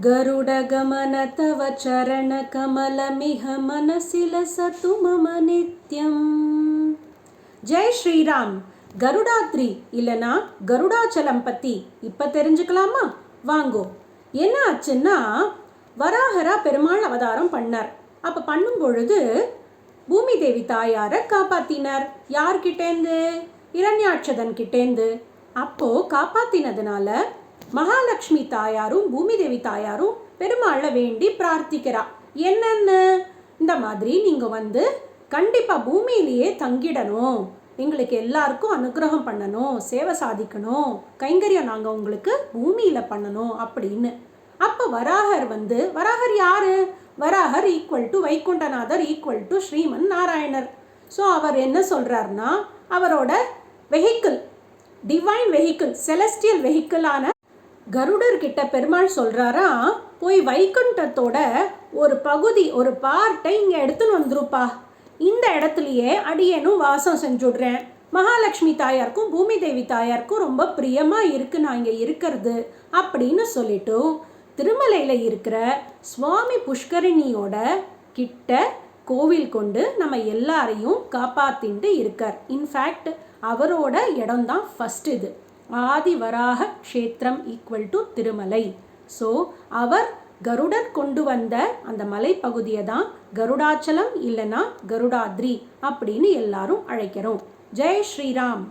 गरुडगमन तव चरणकमलमिह मनसि लसतु मम नित्यम् ஜெய் ஸ்ரீராம் கருடாத்ரி இல்லனா கருடாச்சலம் பற்றி இப்போ தெரிஞ்சுக்கலாமா வாங்கோ என்ன ஆச்சுன்னா வராகரா பெருமாள் அவதாரம் பண்ணார் அப்போ பண்ணும் பொழுது பூமி தேவி தாயாரை காப்பாத்தினார் யார்கிட்டேந்து இரண்யாட்சதன் கிட்டேந்து அப்போ காப்பாத்தினதுனால மகாலட்சுமி தாயாரும் பூமி தேவி தாயாரும் பெருமாளை வேண்டி பிரார்த்திக்கிறா. என்னென்ன? இந்த மாதிரி நீங்கள் வந்து கண்டிப்பாக பூமியிலேயே தங்கிடணும். எங்களுக்கு எல்லாருக்கும் அனுகிரகம் பண்ணணும் சேவை சாதிக்கணும் கைங்கரியம் நாங்கள் உங்களுக்கு பூமியில் பண்ணணும் அப்படின்னு. அப்போ வராகர் வந்து வராகர் யார்? வராகர் equal to Vaikuntanathar equal to Sriman Narayanar. So அவர் என்ன சொல்கிறாருன்னா அவரோட vehicle divine vehicle celestial வெஹிக்கிளான கருடர்கிட்ட Perumal சொல்கிறாரா போய் வைகுண்டத்தோட ஒரு பகுதி ஒரு பார்ட்டை இங்கே எடுத்துன்னு வந்துருப்பா. இந்த இடத்துலையே அடியேனும் வாசம் செஞ்சுடுறேன். மகாலட்சுமி தாயாருக்கும் பூமி தேவி தாயாருக்கும் ரொம்ப பிரியமாக இருக்கு நான் இங்கே இருக்கிறது அப்படின்னு சொல்லிட்டு திருமலையில் இருக்கிற சுவாமி புஷ்கரிணியோட கிட்ட கோவில் கொண்டு நம்ம எல்லாரையும் காப்பாத்தின்ட்டு இருக்கார். இன்ஃபேக்ட் அவரோட இடம்தான் ஃபர்ஸ்ட் இது. ஆதிவராக க்ஷேத்திரம் ஈக்குவல் டு திருமலை. ஸோ அவர் கருடன் கொண்டு வந்த அந்த மலைப்பகுதியை தான் கருடாச்சலம் இல்லைன்னா கருடாத்ரி அப்படின்னு எல்லாரும் அழைக்கிறோம். ஜெய் ஸ்ரீராம்.